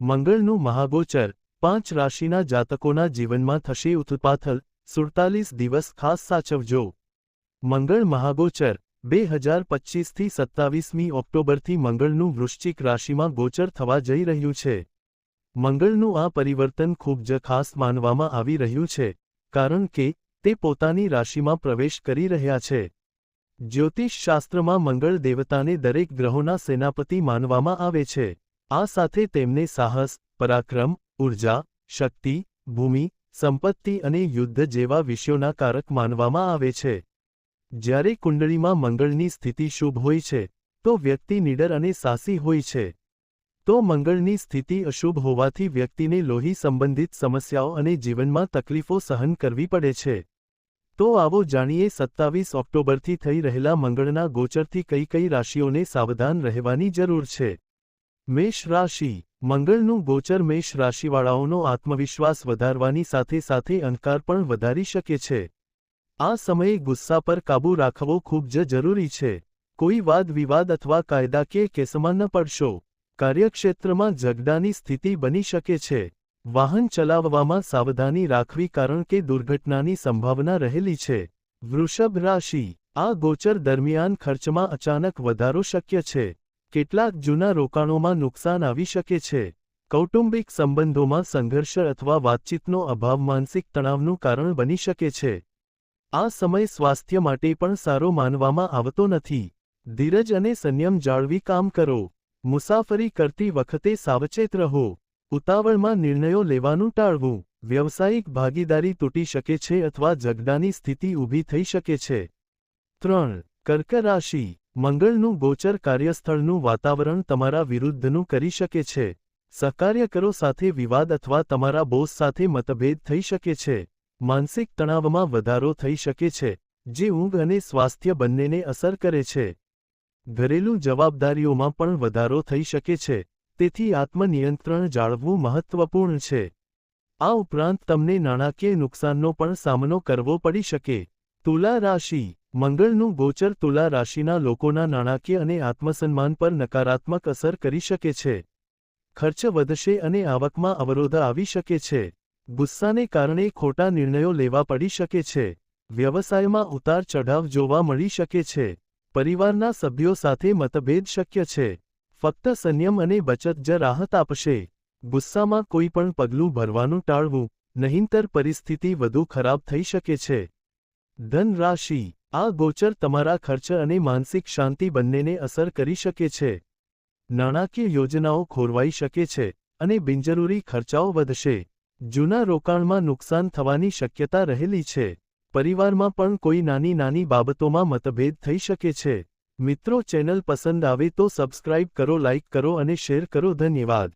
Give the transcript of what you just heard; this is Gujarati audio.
મંગળનું મહાગોચર, પાંચ રાશિના જાતકોના જીવનમાં થશે ઉથલપાથલ સુડતાલીસ દિવસ ખાસ સાચવજો. મંગળ મહાગોચર, બે હજાર પચીસથી સત્તાવીસમી ઓક્ટોબરથી મંગળનું વૃશ્ચિક રાશિમાં ગોચર થવા જઈ રહ્યું છે. મંગળનું આ પરિવર્તન ખૂબ જ ખાસ માનવામાં આવી રહ્યું છે, કારણ કે તે પોતાની રાશિમાં પ્રવેશ કરી રહ્યા છે. જ્યોતિષ શાસ્ત્રમાં મંગળ દેવતાને દરેક ગ્રહોના સેનાપતિ માનવામાં આવે છે. આ સાથે તેમને સાહસ, પરાક્રમ, ઊર્જા, શક્તિ, ભૂમિ, સંપત્તિ અને યુદ્ધ જેવા વિષયોના કારક માનવામાં આવે છે. જ્યારે કુંડળીમાં મંગળની સ્થિતિ શુભ હોય છે, તો વ્યક્તિ નીડર અને સાહસી હોય છે. તો મંગળની સ્થિતિ અશુભ હોવાથી વ્યક્તિને લોહી સંબંધિત સમસ્યાઓ અને જીવનમાં તકલીફો સહન કરવી પડે છે. તો આવો જાણીએ સત્તાવીસ ઓક્ટોબરથી થઈ રહેલા મંગળના ગોચરથી કઈ કઈ રાશિઓને સાવધાન રહેવાની જરૂર છે. મેષ રાશિ. મંગળનું ગોચર મેષ રાશિવાળાઓનો આત્મવિશ્વાસ વધારવાની સાથે સાથે અહંકાર પણ વધારી શકે છે. આ સમયે ગુસ્સા પર કાબૂ રાખવો ખૂબ જ જરૂરી છે. કોઈ વાદ વિવાદ અથવા કાયદાકીય કેસમાં ન પડશો. કાર્યક્ષેત્રમાં ઝઘડાની સ્થિતિ બની શકે છે. વાહન ચલાવવામાં સાવધાની રાખવી કારણ કે દુર્ઘટનાની સંભાવના રહેલી છે. વૃષભ રાશિ. આ ગોચર દરમિયાન ખર્ચમાં અચાનક વધારો શક્ય છે. કેટલાક જૂના રોકાણોમાં નુકસાન આવી શકે છે. કૌટુંબિક સંબંધોમાં સંઘર્ષ અથવા વાતચીતનો અભાવ માનસિક તણાવનું કારણ બની શકે છે. આ સમય સ્વાસ્થ્ય માટે પણ સારો માનવામાં આવતો નથી. ધીરજ અને સંયમ જાળવી કામ કરો. મુસાફરી કરતી વખતે સાવચેત રહો. ઉતાવળમાં નિર્ણયો લેવાનું ટાળવું. વ્યવસાયિક ભાગીદારી તૂટી શકે છે અથવા ઝઘડાની સ્થિતિ ઊભી થઈ શકે છે. ત્રણ. કર્ક રાશિ. મંગળનું ગોચર કાર્યસ્થળનું વાતાવરણ તમારા વિરુદ્ધનું કરી શકે છે. સહકાર્યકરો સાથે વિવાદ અથવા તમારા બોસ સાથે મતભેદ થઈ શકે છે. માનસિક તણાવમાં વધારો થઈ શકે છે, જે ઊંઘ અને સ્વાસ્થ્ય બંનેને અસર કરે છે. ઘરેલું જવાબદારીઓમાં પણ વધારો થઈ શકે છે, તેથી આત્મનિયંત્રણ જાળવવું મહત્વપૂર્ણ છે. આ ઉપરાંત તમને નાણાકીય નુકસાનનો પણ સામનો કરવો પડી શકે. તુલા રાશિ મંગળનું ગોચર તુલા રાશિના લોકોના નાણાકીય અને આત્મસન્માન પર નકારાત્મક અસર કરી શકે છે. ખર્ચ વધશે અને આવકમાં અવરોધ આવી શકે છે. ગુસ્સાને કારણે ખોટા નિર્ણયો લેવા પડી શકે છે. વ્યવસાયમાં ઉતાર ચઢાવ જોવા મળી શકે છે. પરિવારના સભ્યો સાથે મતભેદ શક્ય છે. ફક્ત સંયમ અને બચત જ રાહત આપશે. ગુસ્સામાં કોઈ પણ પગલું ભરવાનું ટાળવું, નહીંતર પરિસ્થિતિ વધુ ખરાબ થઈ શકે છે. ધન રાશિ આ ગોચર તમારા ખર્ચ અને માનસિક શાંતિ બંનેને અસર કરી શકે છે. નાણાકીય યોજનાઓ ખોરવાઈ શકે છે અને બિનજરૂરી ખર્ચાઓ વધશે. જૂના રોકાણમાં નુકસાન થવાની શક્યતા રહેલી છે. પરિવારમાં પણ કોઈ નાની નાની બાબતોમાં મતભેદ થઈ શકે છે. મિત્રો ચેનલ પસંદ આવે તો સબસ્ક્રાઇબ કરો, લાઇક કરો અને શેર કરો. ધન્યવાદ.